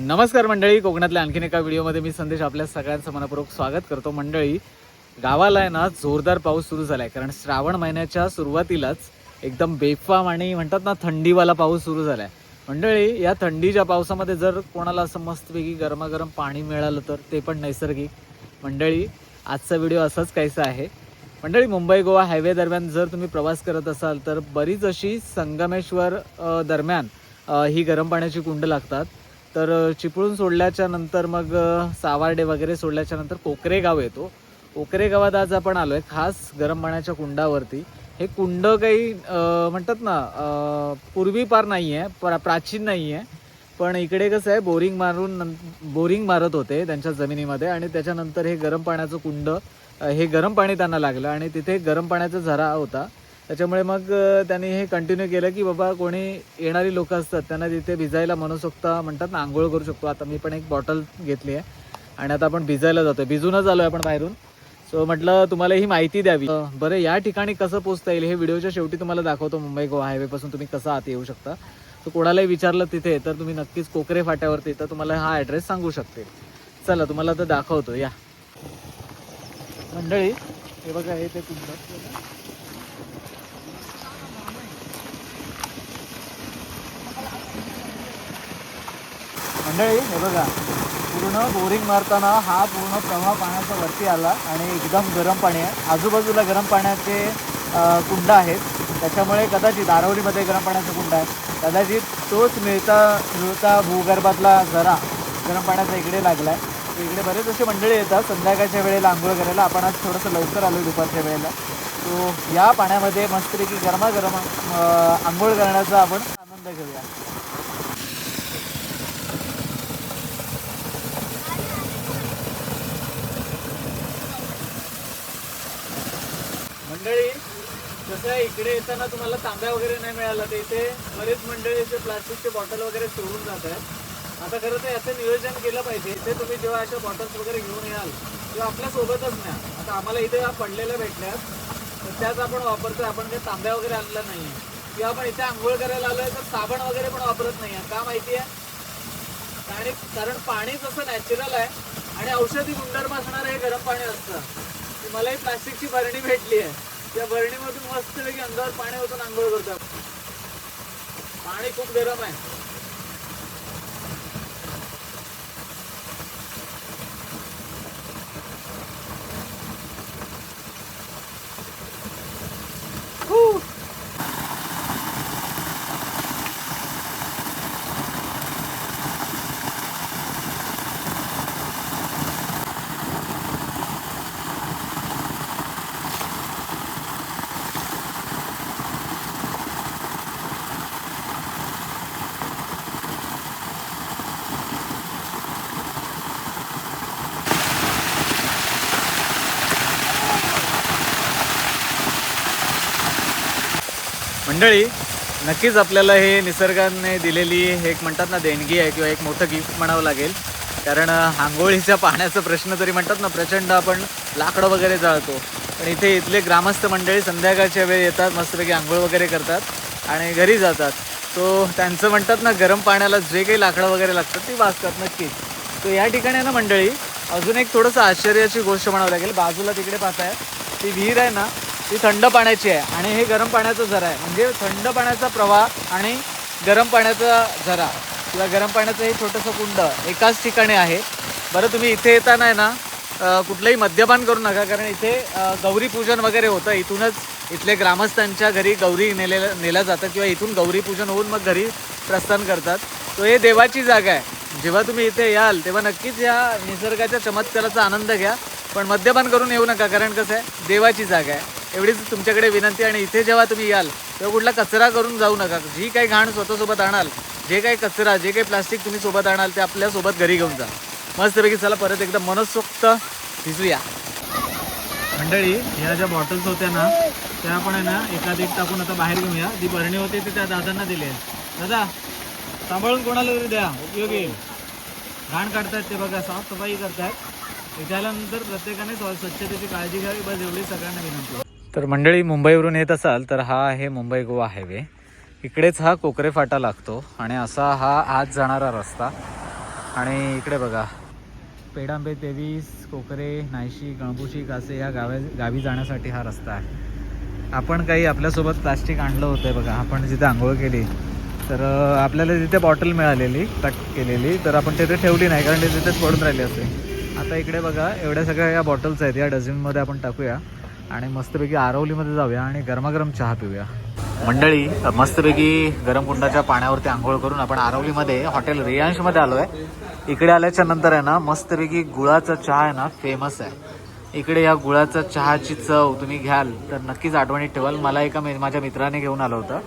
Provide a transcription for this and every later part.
नमस्कार मंडळी. कोकणातल्या आणखीन एका व्हिडिओमध्ये मी संदेश आपल्या सगळ्यांचं मनपूर्वक स्वागत करतो. मंडळी गावाला आहे ना जोरदार पाऊस सुरू झालाय. कारण श्रावण महिन्याच्या सुरुवातीलाच एकदम बेफाम आणि म्हणतात ना थंडीवाला पाऊस सुरू झालाय. मंडळी या थंडीच्या पावसामध्ये जर कोणाला असं मस्तपैकी गरमागरम पाणी मिळालं तर ते पण नैसर्गिक. मंडळी आजचा व्हिडिओ असाच काहीसा आहे. मंडळी मुंबई गोवा हायवे दरम्यान जर तुम्ही प्रवास करत असाल तर बरीच अशी संगमेश्वर दरम्यान ही गरम पाण्याची कुंड लागतात. तर चिपळूण सोडल्याच्या नंतर मग सावार्डे वगैरे सोडल्याच्या नंतर कोकरे गाव येतो. कोकरे गावात आज आपण आलोय खास गरम पाण्याच्या कुंडावरती. हे कुंड काही म्हणतात ना पूर्वीपार नाही आहे प्रा प्राचीन नाही आहे पण इकडे कसं आहे बोरिंग मारून नं बोरिंग मारत होते त्यांच्या जमिनीमध्ये आणि त्याच्यानंतर हे गरम पाण्याचं कुंड हे गरम पाणी त्यांना लागलं आणि तिथे गरम पाण्याचा झरा होता. त्याच्यामुळे मग त्यांनी हे कंटिन्यू केलं की बाबा कोणी येणारी लोक असतात त्यांना तिथे भिजायला मनसोक्त म्हणतात ना आंघोळ करू शकतो. आता मी पण एक बॉटल घेतली आहे आणि आता आपण भिजायला जातोय. भिजूनच आलोय आपण बाहेरून. सो म्हटलं तुम्हाला ही माहिती द्यावी. बरं या ठिकाणी कसं पोचता येईल हे व्हिडिओच्या शेवटी तुम्हाला दाखवतो मुंबई गोवा हायवे पासून तुम्ही कसं आत येऊ शकता. तर कोणालाही विचारलं तिथे तर तुम्ही नक्कीच कोकरे फाट्यावरती तर तुम्हाला हा ॲड्रेस सांगू शकते. चला तुम्हाला तर दाखवतो. या. मंडळी हे बघा हे ते तुमचं मंडळी हे बघा. पूर्ण बोरिंग मारताना हा पूर्ण प्रवाह पाण्याचा वरती आला आणि एकदम गरम पाणी आहे. आजूबाजूला गरम पाण्याचे कुंड आहेत. त्याच्यामुळे कदाचित आरवलीमध्ये गरम पाण्याचा कुंड आहे. कदाचित तोच मिळता मिळता भूगर्भातला जरा गरम पाण्याचा इकडे लागला आहे इकडे बरेच असे मंडळी येतात. संध्याकाळच्या वेळेला आंघोळ करायला. आपण आज थोडंसं लवकर आलो दुपारच्या वेळेला. तो या पाण्यामध्ये मस्तपैकी गरमागरम आंघोळ करण्याचा आपण आनंद घेऊया. मंडळी जसं इकडे येताना तुम्हाला तांब्या वगैरे नाही मिळाला तर इथे बरेच मंडळी प्लास्टिकचे बॉटल वगैरे सोडून जात आहेत आता खरं तर याचं नियोजन केलं पाहिजे. इथे तुम्ही जेव्हा अशा बॉटल्स वगैरे घेऊन याल तेव्हा आपल्या सोबतच न्या. आता आम्हाला इथे या पडलेल्या भेटल्यात. तर त्याच आपण वापरतोय आपण काही तांब्या वगैरे आणला नाही. किंवा आपण इथे आंघोळ करायला आलोय तर साबण वगैरे पण वापरत नाही आहे का माहिती आहे? आणि कारण पाणी जसं नॅचरल आहे आणि औषधी गुणधर्म असणारं हे गरम पाणी असतं. ती मला ही प्लास्टिकची बरणी भेटली आहे. त्या बरणीमधून मस्तपैकी अंगावर पाणी होतं आंघोळ करतात. पाणी खूप गरम आहे. मंडळी नक्कीच आपल्याला हे निसर्गाने दिलेली हे एक म्हणतात ना देणगी आहे किंवा एक मोठं गिफ्ट म्हणावं लागेल. कारण आंघोळीच्या पाण्याचा प्रश्न तरी म्हणतात ना प्रचंड आपण लाकडं वगैरे जाळतो. पण इथे इथले ग्रामस्थ मंडळी संध्याकाळच्या वेळ येतात मस्तपैकी आंघोळ वगैरे करतात आणि घरी जातात. तो त्यांचं म्हणतात ना गरम पाण्याला जे काही लाकडं वगैरे लागतात ती वाचतात नक्कीच तो या ठिकाणी आहे ना मंडळी अजून एक थोडंसं आश्चर्याची गोष्ट म्हणावं लागेल. बाजूला तिकडे पाहताय ती विहीर आहे ना ती थंड पाण्याची आहे. आणि हे गरम पाण्याचं झरा आहे. म्हणजे थंड पाण्याचा प्रवाह आणि गरम पाण्याचा झरा किंवा गरम पाण्याचं हे छोटंसं कुंड एकाच ठिकाणी आहे. बरं तुम्ही इथे येताना आहे ना कुठलंही मद्यपान करू नका. कारण इथे गौरी पूजन वगैरे होतं. इथूनच इथले ग्रामस्थांच्या घरी गौरी नेलेलं नेलं जातं किंवा इथून गौरी पूजन होऊन मग घरी प्रस्थान करतात. तो हे देवाची जागा आहे. जेव्हा तुम्ही इथे याल तेव्हा नक्कीच या निसर्गाच्या चमत्काराचा आनंद घ्या. पण मद्यपान करून येऊ नका. कारण कसं आहे? देवाची जागा आहे. एवढीच तुमच्याकडे विनंती आणि इथे जेव्हा तुम्ही याल तेव्हा कुठला कचरा करून जाऊ नका. जी काही घाण स्वतःसोबत आणाल जे काही कचरा जे काही प्लास्टिक तुम्ही सोबत आणाल ते आपल्यासोबत घरी घेऊन जा. मस्तपैकी चला परत एकदा मनसोक्त भिजूया मंडळी ह्या ज्या बॉटल्स होत्या ना त्या आपण आहे ना एखाद टाकून आता बाहेर घेऊया. जी भरणी होती ती त्या दादांना दिली आहे. दादा सांभाळून कोणाला तरी द्या. उपयोगी. घाण काढतायत ते बघा साफसफाई करतायत. इथे आल्यानंतर प्रत्येकाने स्व- स्वच्छतेची काळजी घ्यावी. बस एवढी सगळ्यांना विनंती. तर मंडळी मुंबईवरून येत असाल तर हा आहे मुंबई गोवा हायवे. इकडेच हा कोकरे फाटा लागतो आणि असा हा आज जाणारा रस्ता. आणि इकडे बघा पेडांबे तेवीस कोकरे नायशी कळंबुशी कासे या गावे गावी जाण्यासाठी हा रस्ता आहे. आपण काही आपल्यासोबत प्लास्टिक आणलं होतं बघा आपण जिथे आंघोळ केली तर आपल्याला तिथे बॉटल मिळालेली कट केलेली तर आपण तिथे ठेवली नाही कारण ते तिथेच पडून राहिली असते. आता इकडे बघा एवढ्या सगळ्या या बॉटल्स आहेत या डझनमध्ये आपण टाकूया. आणि मस्तपैकी आरवलीमध्ये जाऊया आणि गरमागरम चहा पिऊया. मंडळी मस्तपैकी गरम कुंडाच्या पाण्यावरती आंघोळ करून आपण आरवलीमध्ये हॉटेल रियांशमध्ये आलो आहे इकडे आल्याच्यानंतर आहे ना मस्तपैकी गुळाचा चहा आहे ना फेमस आहे. इकडे या गुळाचा चहाची चव तुम्ही घ्याल तर नक्कीच आठवणीत ठेवाल. मला एका माझ्या मित्राने घेऊन आलं होतं.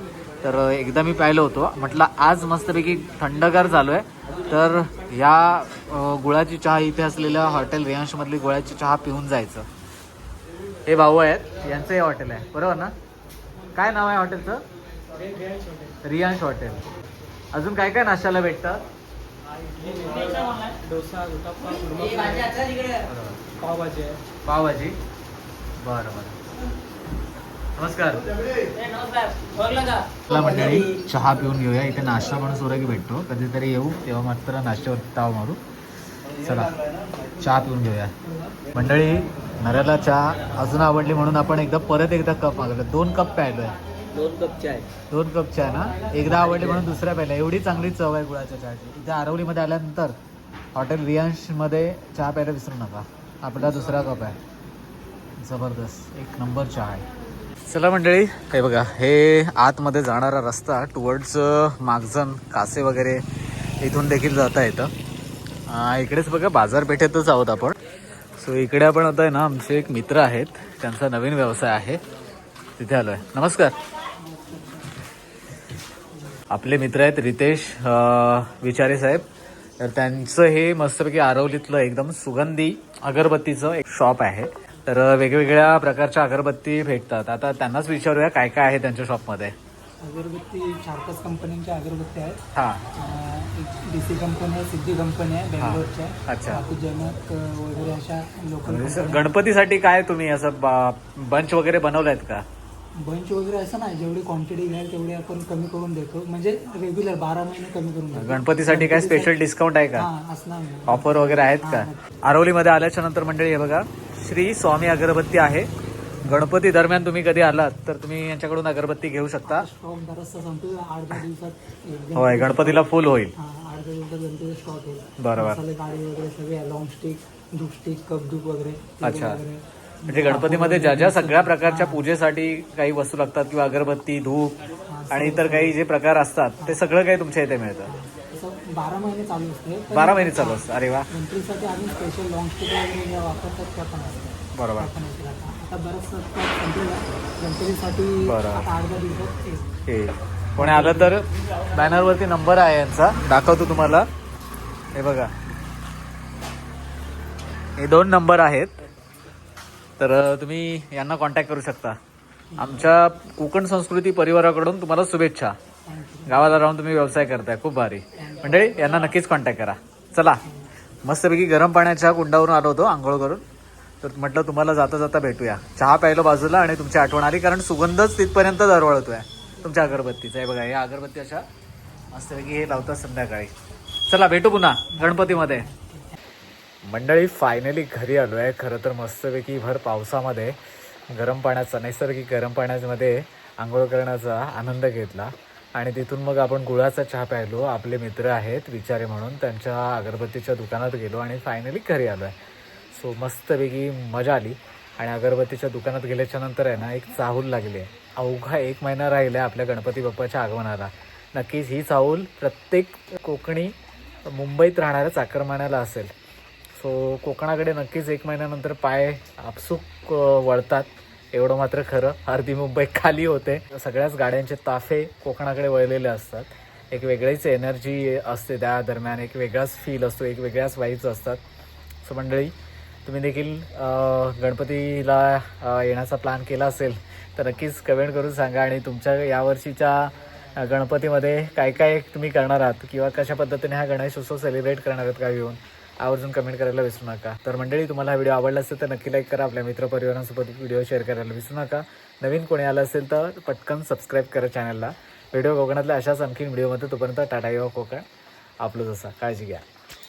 तर एकदा मी पाहिलं होतो. म्हटलं आज मस्तपैकी थंडगार झालो आहे तर ह्या गुळाची चहा इथे असलेल्या हॉटेल रियांशमधली गुळाची चहा पिऊन जायचं. हे भाऊ आहेत यांचं हे हॉटेल आहे. बरोबर ना? काय नाव आहे हॉटेलचं? रियांश हॉटेल. अजून काय काय नाश्त्याला भेटतं? डोसा पावभाजी. पावभाजी? बरं बरं. नमस्कार. मंडळी चहा पिऊन घेऊया. इथे नाश्ता पण सुरगी भेटतो. कधीतरी येऊ तेव्हा मात्र नाश्त्यावर ताव मारू. चला चहा पिऊन घेऊया. मंडळी नऱ्याला चहा अजून आवडली म्हणून आपण एकदा परत एकदा कप मागवला. दोन कप प्यायलोय. दोन कप चाय. दोन कप चहा ना? एकदा आवडली म्हणून दुसऱ्या प्यायला. एवढी चांगली चव आहे गुळाच्या चहाची. इथे आरवलीमध्ये आल्यानंतर हॉटेल रियांशमध्ये चहा प्यायला विसरू नका. आपला दुसरा कप आहे. जबरदस्त. एक नंबर चहा आहे. चला मंडळी हे बघा हे आतमध्ये जाणारा रस्ता टुवर्ड्स मागजन कासे वगैरे इथून देखील जाता येतं. इकडेच बघा बाजारपेठेतच आहोत आपण. सो इकडे आपण आता आहे ना आमचे एक मित्र आहेत. त्यांचा नवीन व्यवसाय आहे. तिथे आलो आहे नमस्कार. आपले मित्र आहेत रितेश विचारे साहेब. तर त्यांचं हे मस्तपैकी आरवलीतलं एकदम सुगंधी अगरबत्तीचं एक शॉप आहे. तर वेगवेगळ्या प्रकारच्या अगरबत्ती भेटतात. आता त्यांनाच विचारूया काय काय आहे त्यांच्या शॉपमध्ये? अगरबत्ती चारपाच कंपन्यांच्या अगरबत्ती आहेत. हां. अं, एक डी सी कंपनी आहे सिद्धी कंपनी आहे बेंगलोरच्या अच्छा. बाकी जनक अं, वगैरे अशा लोकल म्हणजे गणपतीसाठी काय तुम्ही असं बंच वगैरे बनवलायत का? बंच वगैरे असं नाही जेवढी क्वांटिटी घ्याल तेवढी आपण कमी करून देतो. म्हणजे रेग्युलर बारा महिने कमी करून देतो. गणपतीसाठी काय स्पेशल डिस्काउंट आहे का? हा असणार नाही. ऑफर वगैरे आहेत का? आरवलीमध्ये आल्याच्यानंतर मंडळी हे बघा श्री स्वामी अगरबत्ती आहे. गणपती दरम्यान तुम्ही कधी आलात तर तुम्ही यांच्याकडून अगरबत्ती घेऊ शकता. स्टॉक बराचसा संपतो आठ दहा दिवसात एकदम होय गणपतीला फुल होईल. आठ दहा दिवसात गणपती स्टॉक होईल. बरोबर. मसाले गाडी वगैरे सगळे लॉंग स्टिक धूप स्टिक कप धूप वगैरे तेल अच्छा. वगैरे. म्हणजे गणपतीमध्ये ज्या ज्या सगळ्या प्रकारच्या पूजेसाठी काही वस्तू लागतात किंवा अगरबत्ती धूप आणि इतर काही जे प्रकार असतात ते सगळं काही तुमच्या इथे मिळतं? असं बारा महिने चालू असते. पण बारा महिने चालू असतं. अरे वा. गणपतीसाठी आम्ही स्पेशल लॉंग स्टिक वगैरे ज्या वापरतात त्या पण असतात. बरोबर. त्या पण असतात. आता आता बरंचसं stock संपलेला आहे. गणपतीसाठी बरं. आता आठ दहा दिवसात येईल. कोणी आलं तर बॅनरवरती नंबर आहे यांचा. दाखवतो तुम्हाला. हे बघा. हे दोन नंबर आहेत. तर अ, तुम्ही यांना कॉन्टॅक्ट करू शकता. आमच्या कोकण संस्कृती परिवाराकडून तुम्हाला शुभेच्छा. गावाला राहून तुम्ही व्यवसाय करताय. खूप भारी. मंडळी यांना नक्कीच कॉन्टॅक्ट करा. चला. मस्तपैकी गरम पाण्याच्या कुंडावरून आलो होतो आंघोळ करून. तर म्हटलं तुम्हाला जाता जाता भेटूया. चहा प्यायलो बाजूला आणि तुमची आठवण आली कारण सुगंधच तिथपर्यंत दरवळतोय. तुमच्या अगरबत्तीचा. आहे बघा या अगरबत्ती अशा मस्तपैकी हे लावतात संध्याकाळी. चला भेटू पुन्हा गणपतीमध्ये. मंडळी फायनली घरी आलो आहे खरं तर मस्तपैकी भर पावसामध्ये गरम पाण्याचा नैसर्गिक गरम पाण्यामध्ये आंघोळ करण्याचा आनंद घेतला. आणि तिथून मग आपण गुळाचा चहा प्यायलो. आपले मित्र आहेत विचारे म्हणून त्यांच्या अगरबत्तीच्या दुकानात गेलो आणि फायनली घरी आलो आहे सो मस्तपैकी मजा आली. आणि अगरबत्तीच्या दुकानात गेल्याच्यानंतर आहे ना एक चाहूल लागली आहे. अवघा एक महिना राहिला आहे आपल्या गणपती बाप्पाच्या आगमनाला. नक्कीच ही चाहूल प्रत्येक कोकणी मुंबईत राहणाऱ्या चाकरमान्याला असेल. सो कोकणाकडे नक्कीच एक महिन्यानंतर पाय आपसूक वळतात. एवढं मात्र खरं. अर्धी मुंबई खाली होते. सगळ्याच गाड्यांचे ताफे कोकणाकडे वळलेले असतात. एक वेगळीच एनर्जी असते त्या दरम्यान. एक वेगळाच फील असतो. एक वेगळ्याच वाईब्स असतात. सो मंडळी तुम्ही देखील गणपतीला येण्याचा प्लॅन केला असेल तर नक्कीच कमेंट करून सांगा आणि तुमच्या यावर्षीच्या गणपतीमध्ये काय काय तुम्ही करणार आहात किंवा कशा पद्धतीने हा गणेश उत्सव सेलिब्रेट करणार आहात का येऊन आवर्जून कमेंट करायला विसरू नका. तर मंडळी तुम्हाला हा व्हिडिओ आवडला असेल तर नक्की लाईक करा आपल्या मित्रपरिवारांसोबत व्हिडिओ शेअर करायला विसरू नका. नवीन कोणी आलं असेल तर पटकन सबस्क्राईब करा चॅनलला व्हिडिओ कोकणातल्या अशाच आणखीन व्हिडिओमध्ये तोपर्यंत टाटा युवा कोकण. आपलं जसा काळजी घ्या.